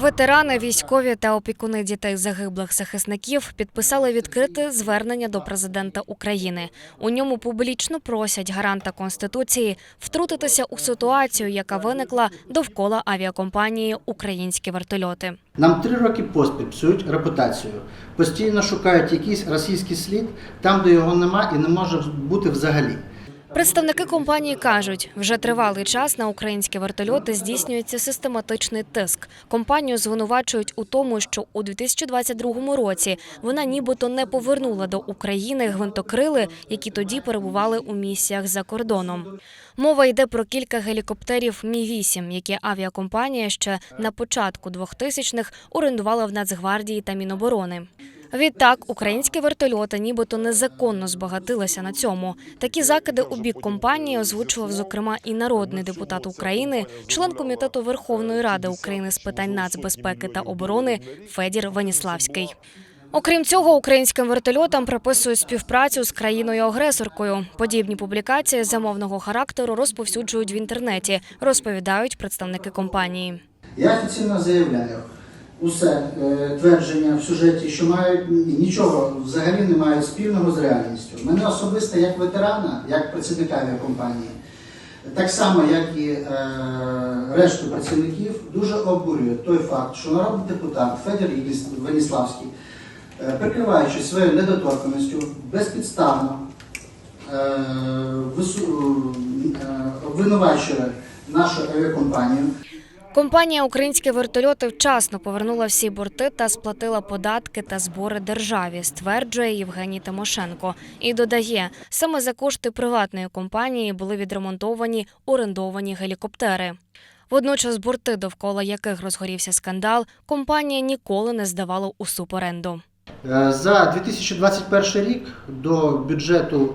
Ветерани, військові та опікуни дітей загиблих захисників підписали відкрите звернення до президента України. У ньому публічно просять гаранта конституції втрутитися у ситуацію, яка виникла довкола авіакомпанії Українські вертольоти. Нам три роки поспіль псують репутацію. Постійно шукають якийсь російський слід там, де його нема і не може бути взагалі. Представники компанії кажуть, вже тривалий час на українські вертольоти здійснюється систематичний тиск. Компанію звинувачують у тому, що у 2022 році вона нібито не повернула до України гвинтокрили, які тоді перебували у місіях за кордоном. Мова йде про кілька гелікоптерів Мі 8 які авіакомпанія ще на початку 2000-х орендувала в Нацгвардії та Міноборони. Відтак, українські вертольоти нібито незаконно збагатилися на цьому. Такі закиди у бік компанії озвучував зокрема і народний депутат України, член комітету Верховної Ради України з питань нацбезпеки та оборони Федір Веніславський. Окрім цього, українським вертольотам приписують співпрацю з країною-агресоркою. Подібні публікації замовного характеру розповсюджують в інтернеті, розповідають представники компанії. Я офіційно заявляю усе е, твердження в сюжеті, що мають нічого взагалі не мають спільного з реальністю. Мене особисто як ветерана, як працівника авіакомпанії, так само як і е, решту працівників, дуже обурює той факт, що народний депутат Федір Веніславський, е, прикриваючись своєю недоторканістю, безпідставно е, вису- е, обвинувачує нашу авіакомпанію. Компанія Українські вертольоти вчасно повернула всі борти та сплатила податки та збори державі, стверджує Євгеній Тимошенко. І додає, саме за кошти приватної компанії були відремонтовані орендовані гелікоптери. Водночас борти, довкола яких розгорівся скандал, компанія ніколи не здавала у суборенду. Е, За 2021 рік до бюджету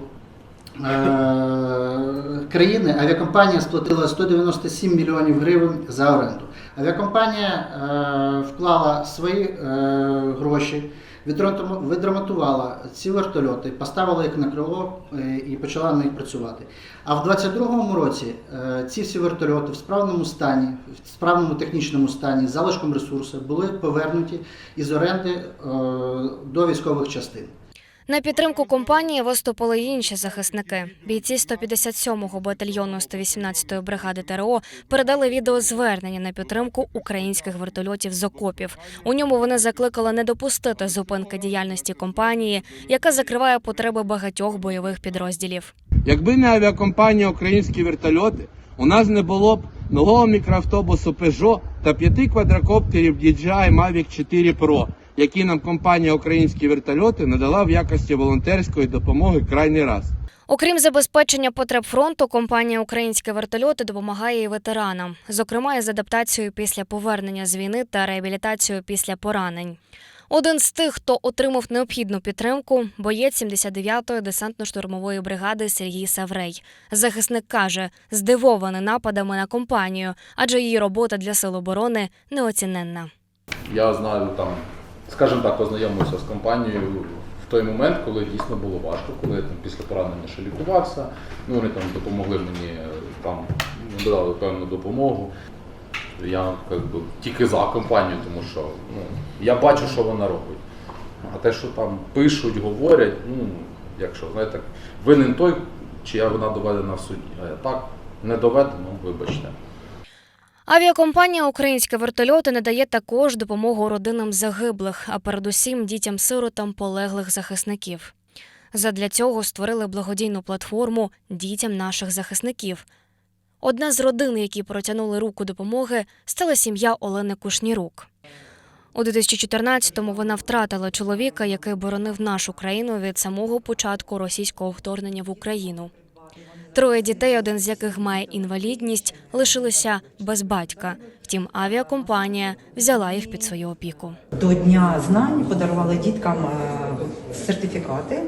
країни авіакомпанія сплатила 197 мільйонів гривень за оренду. Авіакомпанія е, вклала свої е, гроші, відремонту- відремонтувала ці вертольоти, поставила їх на крило е, і почала на них працювати. А в 2022 році е, ці всі вертольоти в справному стані, в справному технічному стані, залишком ресурсу були повернуті із оренди е, до військових частин. На підтримку компанії виступили інші захисники. Бійці 157-го батальйону 118-ї бригади ТРО передали відеозвернення на підтримку українських вертольотів з окопів. У ньому вони закликали не допустити зупинки діяльності компанії, яка закриває потреби багатьох бойових підрозділів. Якби не авіакомпанія Українські вертольоти, у нас не було б нового мікроавтобусу Peugeot та п'яти квадрокоптерів DJI Mavic 4 Pro, які нам компанія Українські вертольоти надала в якості волонтерської допомоги крайній раз. Окрім забезпечення потреб фронту, компанія Українські вертольоти допомагає і ветеранам, зокрема із адаптацією після повернення з війни та реабілітацією після поранень. Один з тих, хто отримав необхідну підтримку, боєць 79-ї десантно-штурмової бригади Сергій Саврей. Захисник каже, здивований нападами на компанію, адже її робота для сил оборони неоціненна. Я знаю там, скажімо так, познайомився з компанією в той момент, коли дійсно було важко, коли я там після поранення ще лікувався. Ну, вони там допомогли мені там дали певну допомогу. Я би, тільки за компанію, тому що ну, я бачу, що вона робить. А те, що там пишуть, говорять, ну, якщо знаєте, винен той, чия вона доведена в суді. А я так не доведено, вибачте. Авіакомпанія Українські вертольоти надає також допомогу родинам загиблих, а передусім дітям-сиротам полеглих захисників. Задля цього створили благодійну платформу дітям наших захисників. Одна з родин, які протягнули руку допомоги, стала сім'я Олени Кушнірук. У 2014-му вона втратила чоловіка, який боронив нашу країну від самого початку російського вторгнення в Україну. Троє дітей, один з яких має інвалідність, лишилися без батька. Втім, авіакомпанія взяла їх під свою опіку. До Дня знань подарували діткам е, сертифікати.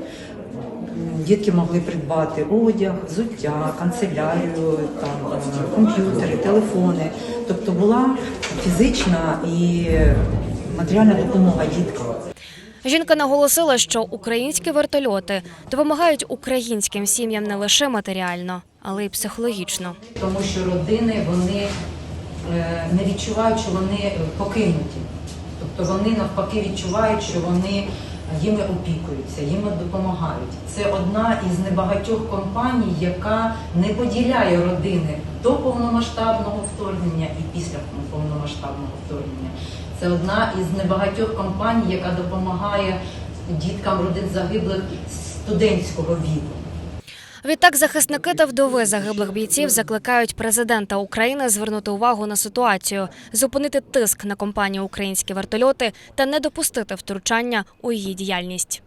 Дітки могли придбати одяг, взуття, канцелярію, там, е, комп'ютери, телефони. Тобто була фізична і матеріальна допомога діткам. Жінка наголосила, що українські вертольоти допомагають українським сім'ям не лише матеріально, але й психологічно. тому що родини вони е, не відчувають, що вони покинуті. Тобто вони навпаки відчувають, що вони їми опікуються, їм допомагають. Це одна із небагатьох компаній, яка не поділяє родини до повномасштабного вторгнення і після повномасштабного вторгнення. Це одна із небагатьох компаній, яка допомагає діткам родин загиблих студентського віку. Відтак захисники та вдови загиблих бійців закликають президента України звернути увагу на ситуацію, зупинити тиск на компанію українські вертольоти та не допустити втручання у її діяльність.